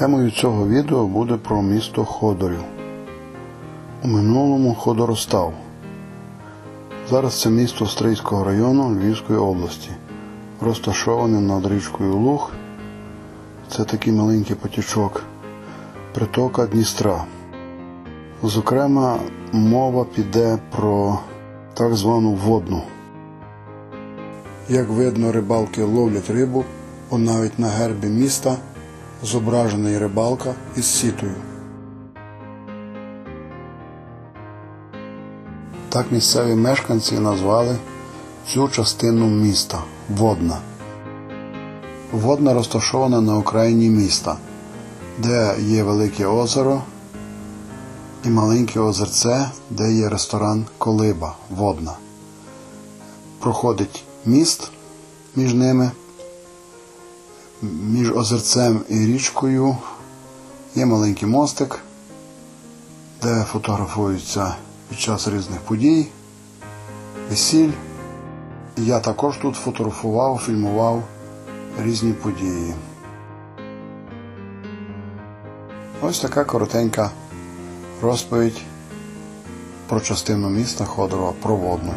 Темою цього відео буде про місто Ходорів. У минулому Ходоростав. Зараз це місто Стрийського району Львівської області, розташоване над річкою Луг. Це такий маленький потічок притока Дністра. Зокрема, мова піде про так звану водну. Як видно, рибалки ловлять рибу, бо навіть на гербі міста зображений рибалка із сітою. Так місцеві мешканці назвали цю частину міста Водна. Водна розташована на окраїні міста, де є велике озеро і маленьке озерце, де є ресторан Колиба Водна. Проходить міст між ними. Між озерцем і річкою є маленький мостик, де фотографуються під час різних подій, весіль. Я також тут фотографував, фільмував різні події. Ось така коротенька розповідь про частину міста Ходорова про водну.